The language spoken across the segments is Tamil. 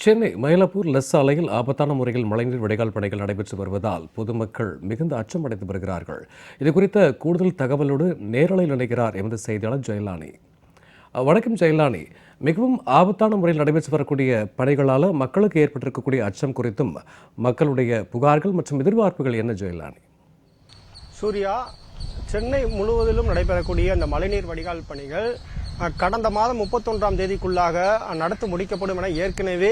சென்னை மயிலாப்பூர் லெஸ் சாலையில் ஆபத்தான முறையில் மழைநீர் வடிகால் பணிகள் நடைபெற்று வருவதால் பொதுமக்கள் மிகுந்த அச்சமடைந்து வருகிறார்கள். இது குறித்த கூடுதல் தகவலோடு நேரலையில் இணைகிறார் எமது செய்தியாளர் ஜெயலானி. வணக்கம் ஜெயலானி. மிகவும் ஆபத்தான முறையில் நடைபெற்று வரக்கூடிய பணிகளால் மக்களுக்கு ஏற்பட்டிருக்கக்கூடிய அச்சம் குறித்தும் மக்களுடைய புகார்கள் மற்றும் எதிர்பார்ப்புகள் என்ன ஜெயலானி? சூர்யா சென்னை முழுவதிலும் நடைபெறக்கூடிய இந்த மழைநீர் வடிகால் பணிகள் கடந்த மாதம் முப்பத்தொன்றாம் தேதிக்குள்ளாக அஹ், நடத்தி முடிக்கப்படும் என ஏற்கனவே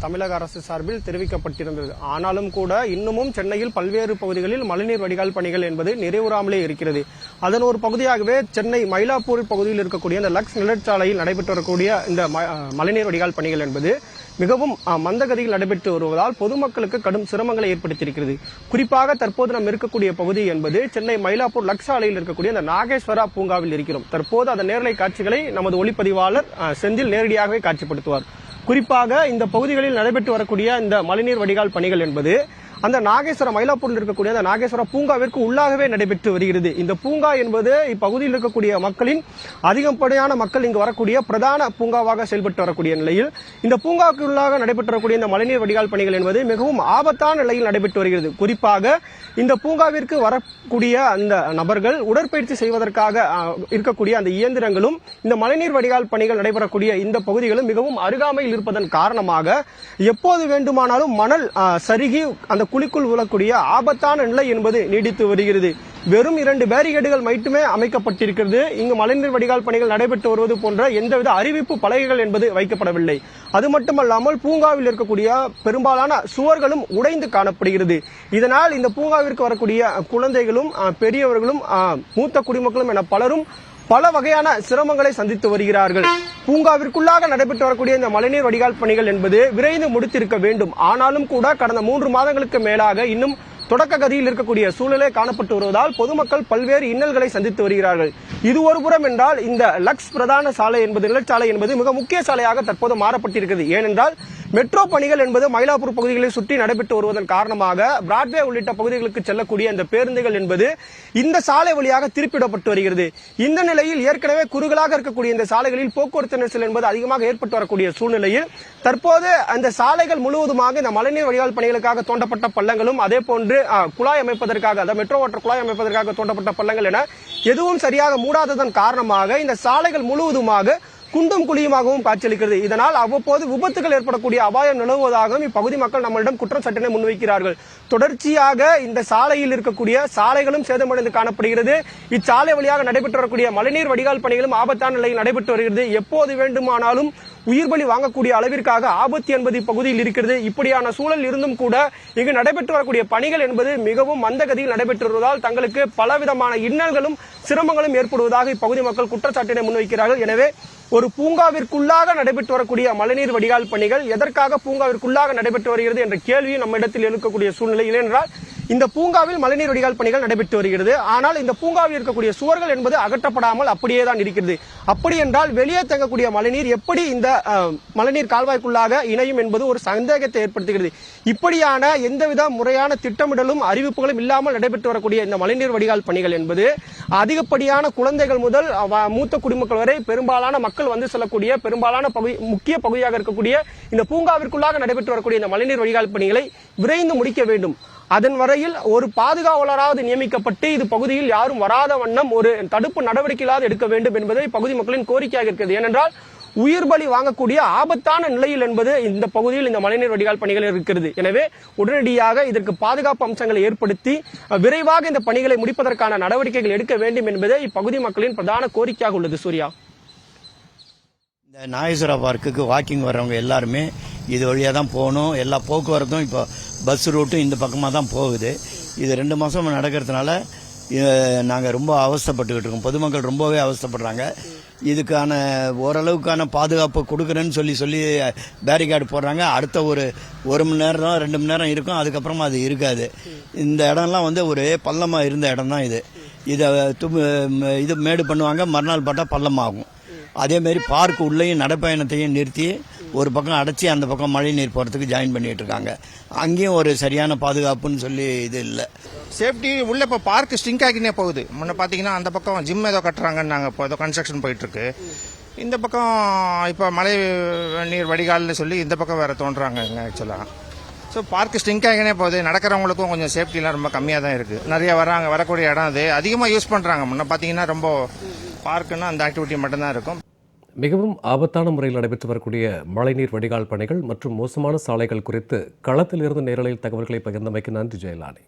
தமிழக அரசு சார்பில் தெரிவிக்கப்பட்டிருந்தது. ஆனாலும் கூட இன்னமும் சென்னையில் பல்வேறு பகுதிகளில் மழைநீர் வடிகால் பணிகள் என்பது நிறைவுறாமலே இருக்கிறது. அதன் ஒரு பகுதியாகவே சென்னை மயிலாப்பூர் பகுதியில் இருக்கக்கூடிய இந்த லக்ஸ் நிலச்சாலையில் நடைபெற்று வரக்கூடிய இந்த ம- மழைநீர் வடிகால் பணிகள் என்பது மிகவும் மந்தகதியில் நடைபெற்று வருவதால் பொதுமக்களுக்கு கடும் சிரமங்களை ஏற்படுத்தியிருக்கிறது. குறிப்பாக தற்போது நாம் இருக்கக்கூடிய பகுதி என்பது சென்னை மயிலாப்பூர் லக்ஸ் சாலையில் இருக்கக்கூடிய இந்த நாகேஸ்வரா பூங்காவில் இருக்கிறோம். தற்போது அந்த நேரலை காட்சிகளை நமது ஒளிப்பதிவாளர் செந்தில் நேரடியாகவே காட்சிப்படுத்துவார். குறிப்பாக இந்த பகுதிகளில் நடைபெற்று வரக்கூடிய இந்த மழைநீர் வடிகால் பணிகள் என்பது அந்த நாகேஸ்வர மயிலாப்பூரில் இருக்கக்கூடிய அந்த நாகேஸ்வர பூங்காவிற்கு உள்ளாகவே நடைபெற்று வருகிறது. இந்த பூங்கா என்பது இப்பகுதியில் இருக்கக்கூடிய மக்களின் அதிகப்படியான மக்கள் இங்கு வரக்கூடிய பிரதான பூங்காவாக செயல்பட்டு வரக்கூடிய நிலையில் இந்த பூங்காவுக்கு உள்ளாக நடைபெற்று வரக்கூடிய இந்த மழைநீர் வடிகால் பணிகள் என்பது மிகவும் ஆபத்தான நிலையில் நடைபெற்று வருகிறது. குறிப்பாக இந்த பூங்காவிற்கு வரக்கூடிய அந்த நபர்கள் உடற்பயிற்சி செய்வதற்காக இருக்கக்கூடிய அந்த இயந்திரங்களும் இந்த மழைநீர் வடிகால் பணிகள் நடைபெறக்கூடிய இந்த பகுதிகளும் மிகவும் அருகாமையில் இருப்பதன் காரணமாக எப்போது வேண்டுமானாலும் மணல் சருகி அந்த குழிக்குள் விழக்கூடிய ஆபத்தான நிலை என்பது நீடித்து வருகிறது. வெறும் இரண்டு பேரிகேடுகள் மட்டுமே அமைக்கப்பட்டிருக்கிறது. இங்கு மழைநீர் வடிகால் பணிகள் நடைபெற்று வருவது போன்ற எந்தவித அறிவிப்பு பலகைகள் என்பது வைக்கப்படவில்லை. அது மட்டுமல்லாமல் பூங்காவில் இருக்கக்கூடிய பெரும்பாலான சுவர்களும் உடைந்து காணப்படுகிறது. இதனால் இந்த பூங்காவிற்கு வரக்கூடிய குழந்தைகளும் பெரியவர்களும் மூத்த குடிமக்களும் என பலரும் பல வகையான சிரமங்களை சந்தித்து வருகிறார்கள். பூங்காவிற்குள்ளாக நடைபெற்று வரக்கூடிய இந்த மழைநீர் வடிகால் பணிகள் என்பது விரைந்து முடித்திருக்க வேண்டும். ஆனாலும் கூட கடந்த மூன்று மாதங்களுக்கு மேலாக இன்னும் தொடக்க கதியில் இருக்கக்கூடிய சூழ்நிலை காணப்பட்டு வருவதால் பொதுமக்கள் பல்வேறு இன்னல்களை சந்தித்து வருகிறார்கள். இது ஒரு புறம் என்றால் இந்த லக்ஸ் பிரதான சாலை என்பது நிலச்சாலை என்பது மிக முக்கிய சாலையாக தற்போது மாறப்பட்டிருக்கிறது. ஏனென்றால் மெட்ரோ பணிகள் என்பது மயிலாப்பூர் பகுதிகளை சுற்றி நடைபெற்று வருவதன் காரணமாக பிராட்வே உள்ளிட்ட பகுதிகளுக்கு செல்லக்கூடிய அந்த பேருந்துகள் என்பது இந்த சாலை வழியாக திருப்பிடப்பட்டு வருகிறது. இந்த நிலையில் ஏற்கனவே குறுகலாக இருக்கக்கூடிய இந்த சாலைகளில் போக்குவரத்து நெரிசல் என்பது அதிகமாக ஏற்பட்டு வரக்கூடிய சூழ்நிலையில் தற்போது அந்த சாலைகள் முழுவதுமாக இந்த மழைநீர் வடிகால் பணிகளுக்காக தோண்டப்பட்ட பள்ளங்களும் அதே போன்று குழாய் அமைப்பதற்காக அதாவது மெட்ரோ வாட்டர் குழாய் அமைப்பதற்காக தோண்டப்பட்ட பள்ளங்கள் என எதுவும் சரியாக மூடாததன் காரணமாக இந்த சாலைகள் முழுவதுமாக குண்டும் குழியுமாகவும் காட்சியளிக்கிறது. இதனால் அவ்வப்போது விபத்துகள் ஏற்படக்கூடிய அபாயம் நிலவுவதாகவும் இப்பகுதி மக்கள் நம்மளிடம் குற்றச்சாட்டினை முன்வைக்கிறார்கள். தொடர்ச்சியாக இந்த சாலையில் இருக்கக்கூடிய சாலைகளும் சேதமடைந்து காணப்படுகிறது. இச்சாலை வழியாக நடைபெற்று வரக்கூடிய மழைநீர் வடிகால் பணிகளும் ஆபத்தான நிலையில் நடைபெற்று வருகிறது. எப்போது வேண்டுமானாலும் உயிர் பலி வாங்கக்கூடிய அளவிற்காக ஆபத்து என்பது இப்பகுதியில் இருக்கிறது. இப்படியான சூழல் இருந்தும் கூட இங்கு நடைபெற்று வரக்கூடிய பணிகள் என்பது மிகவும் மந்தகதியில் நடைபெற்று வருவதால் தங்களுக்கு பலவிதமான இன்னல்களும் சிரமங்களும் ஏற்படுவதாக இப்பகுதி மக்கள் குற்றச்சாட்டினை முன்வைக்கிறார்கள். எனவே ஒரு பூங்காவிற்குள்ளாக நடைபெற்று வரக்கூடிய மழைநீர் வடிகால் பணிகள் எதற்காக பூங்காவிற்குள்ளாக நடைபெற்று வருகிறது என்ற கேள்வியும் நம்மிடத்தில் இருக்கக்கூடிய சூழ்நிலை ஏனென்றால் இந்த பூங்காவில் மழைநீர் வடிகால் பணிகள் நடைபெற்று வருகிறது. ஆனால் இந்த பூங்காவில் இருக்கக்கூடிய சுவர்கள் என்பது அகற்றப்படாமல் அப்படியே தான் இருக்கிறது. அப்படி என்றால் வெளியே தங்கக்கூடிய மழைநீர் எப்படி இந்த மழைநீர் கால்வாய்க்குள்ளாக இணையும் என்பது ஒரு சந்தேகத்தை ஏற்படுத்துகிறது. இப்படியான எந்தவித முறையான திட்டமிடலும் அறிவிப்புகளும் இல்லாமல் நடைபெற்று வரக்கூடிய இந்த மழைநீர் வடிகால் பணிகள் என்பது அதிகப்படியான குழந்தைகள் முதல் மூத்த குடிமக்கள் வரை பெரும்பாலான மக்கள் வந்து செல்லக்கூடிய பெரும்பாலான பகுதி முக்கிய பகுதியாக இருக்கக்கூடிய இந்த பூங்காவிற்குள்ளாக நடைபெற்று வரக்கூடிய இந்த மழைநீர் வடிகால் பணிகளை விரைந்து முடிக்க வேண்டும். அதன் வரையில் ஒரு பாதுகாவலராவது நியமிக்கப்பட்டு இது பகுதியில் யாரும் வராத வண்ணம் ஒரு தடுப்பு நடவடிக்கைகளாவது எடுக்க வேண்டும் என்பதை பகுதி மக்களின் கோரிக்கையாக இருக்கிறது. ஏனென்றால் உயிர் பலி வாங்கக்கூடிய ஆபத்தான நிலையில் என்பது இந்த பகுதியில் இந்த மழைநீர் வடிகால் பணிகள் இருக்கிறது. எனவே உடனடியாக இதற்கு பாதுகாப்பு அம்சங்களை ஏற்படுத்தி விரைவாக இந்த பணிகளை முடிப்பதற்கான நடவடிக்கைகள் எடுக்க வேண்டும் என்பதே இப்பகுதி மக்களின் பிரதான கோரிக்கையாக உள்ளது சூர்யா. இந்த நாயசுரா பார்க்குக்கு வாக்கிங் வர்றவங்க எல்லாருமே இது வழியாக தான் போகணும். எல்லா போக்குவரத்தும் இப்போ பஸ் ரூட்டும் இந்த பக்கமாக தான் போகுது. இது ரெண்டு மாதம் நடக்கிறதுனால நாங்கள் ரொம்ப அவஸ்தைப்பட்டுக்கிட்டு இருக்கோம். பொதுமக்கள் ரொம்பவே அவஸ்தப்படுறாங்க. இதுக்கான ஓரளவுக்கான பாதுகாப்பு கொடுக்குறேன்னு சொல்லி சொல்லி பேரிகார்டு போடுறாங்க. அடுத்த ஒரு ஒரு மணி நேரம் ரெண்டு மணி நேரம் இருக்கும். அதுக்கப்புறமா அது இருக்காது. இந்த இடம்லாம் வந்து ஒரு பள்ளமாக இருந்த இடம் தான் இது இதை தும் இது மேடு பண்ணுவாங்க. மறுநாள் பார்த்தா பள்ளமாகும். அதேமாரி பார்க் உள்ளேயும் நடைப்பயணத்தையும் நிறுத்தி ஒரு பக்கம் அடைச்சி அந்த பக்கம் மழை நீர் போகிறதுக்கு ஜாயின் பண்ணிட்டு இருக்காங்க அங்கேயும் ஒரு சரியான பாதுகாப்புன்னு சொல்லி இது இல்லை. சேஃப்டி உள்ள இப்போ பார்க் ஸ்ட்ரிங்க் ஆகினே போகுது. முன்ன பார்த்தீங்கன்னா அந்த பக்கம் ஜிம் ஏதோ கட்டுறாங்கன்னு நாங்கள் இப்போ ஏதோ கன்ஸ்ட்ரக்ஷன் போயிட்டு இருக்கு இந்த பக்கம் இப்போ மழை நீர் வடிகால்னு சொல்லி இந்த பக்கம் வேறு தோன்றாங்க ஆக்சுவலாக ஸோ பார்க் ஸ்ட்ரிங்க் ஆகினே போகுது. நடக்கிறவங்களுக்கும் கொஞ்சம் சேஃப்டிலாம் ரொம்ப கம்மியாக தான் இருக்குது நிறைய வராங்க வரக்கூடிய இடம் அது. அதிகமாக யூஸ் பண்ணுறாங்க முன்ன பார்த்தீங்கன்னா ரொம்ப பார்க்குன்னா அந்த ஆக்டிவிட்டி மட்டும்தான் இருக்கும். மிகவும் ஆபத்தான முறையில் நடைபெற்று வரக்கூடிய மழைநீர் வடிகால் பணிகள் மற்றும் மோசமான சாலைகள் குறித்து களத்திலிருந்து நேரலையில் தகவல்களை பகிர்ந்தமைக்கு நன்றி ஜெயலானி.